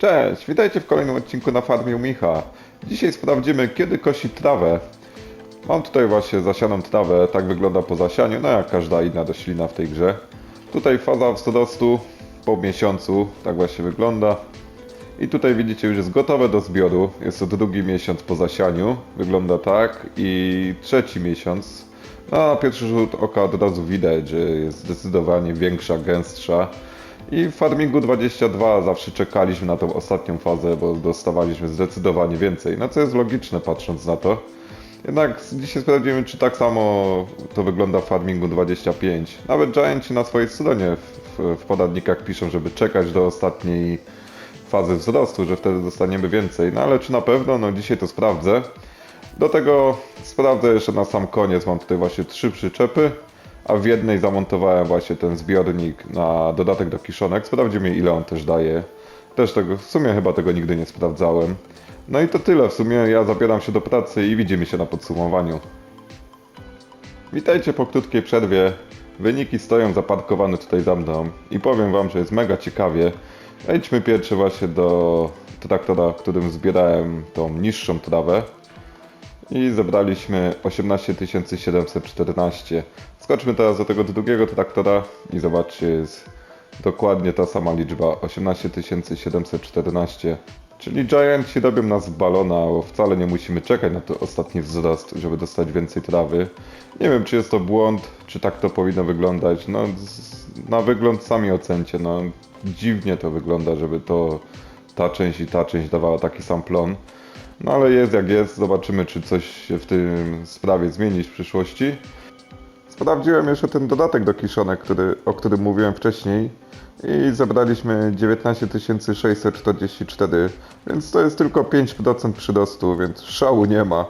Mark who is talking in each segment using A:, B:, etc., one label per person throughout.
A: Cześć, witajcie w kolejnym odcinku na farmie u Micha. Dzisiaj sprawdzimy, kiedy kosi trawę. Mam tutaj właśnie zasianą trawę, tak wygląda po zasianiu, no jak każda inna roślina w tej grze. Tutaj faza wzrostu po miesiącu, tak właśnie wygląda. I tutaj widzicie już jest gotowe do zbioru. Jest to drugi miesiąc po zasianiu, wygląda tak. I trzeci miesiąc. No, na pierwszy rzut oka od razu widać, że jest zdecydowanie większa, gęstsza. I w Farmingu 22 zawsze czekaliśmy na tą ostatnią fazę, bo dostawaliśmy zdecydowanie więcej. No co jest logiczne patrząc na to. Jednak dzisiaj sprawdzimy, czy tak samo to wygląda w Farmingu 25. Nawet Giantci na swojej stronie w, w, w poradnikach piszą, żeby czekać do ostatniej fazy wzrostu, że wtedy dostaniemy więcej. No ale czy na pewno? No dzisiaj to sprawdzę. Do tego sprawdzę jeszcze na sam koniec. Mam tutaj właśnie trzy przyczepy, a w jednej zamontowałem właśnie ten zbiornik na dodatek do kiszonek. Sprawdzimy ile on też daje. Też tego, w sumie chyba tego nigdy nie sprawdzałem. No i to tyle. W sumie ja zabieram się do pracy i widzimy się na podsumowaniu. Witajcie po krótkiej przerwie. Wyniki stoją zaparkowane tutaj za mną i powiem wam, że jest mega ciekawie. Wejdźmy pierwszy właśnie do traktora, którym zbierałem tą niższą trawę i zebraliśmy 18 714. Skoczmy teraz do tego drugiego traktora i zobaczcie, jest dokładnie ta sama liczba 18 714. Czyli Giantsi robią nas balona, bo wcale nie musimy czekać na ten ostatni wzrost, żeby dostać więcej trawy. Nie wiem, czy jest to błąd, czy tak to powinno wyglądać. No, na wygląd sami ocencie. No, dziwnie to wygląda, żeby to ta część i ta część dawała taki sam plon. No ale jest jak jest, zobaczymy, czy coś się w tym sprawie zmieni w przyszłości. Sprawdziłem jeszcze ten dodatek do kiszonek, który, o którym mówiłem wcześniej i zebraliśmy 19 644, więc to jest tylko 5% przyrostu, więc szału nie ma.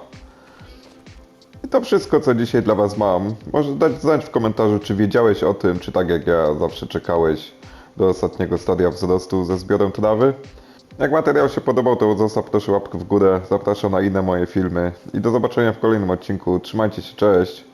A: I to wszystko, co dzisiaj dla Was mam. Może dać znać w komentarzu, czy wiedziałeś o tym, czy tak jak ja zawsze czekałeś do ostatniego stadia wzrostu ze zbiorem trawy. Jak materiał się podobał, to zostaw proszę łapkę w górę. Zapraszam na inne moje filmy i do zobaczenia w kolejnym odcinku. Trzymajcie się, cześć!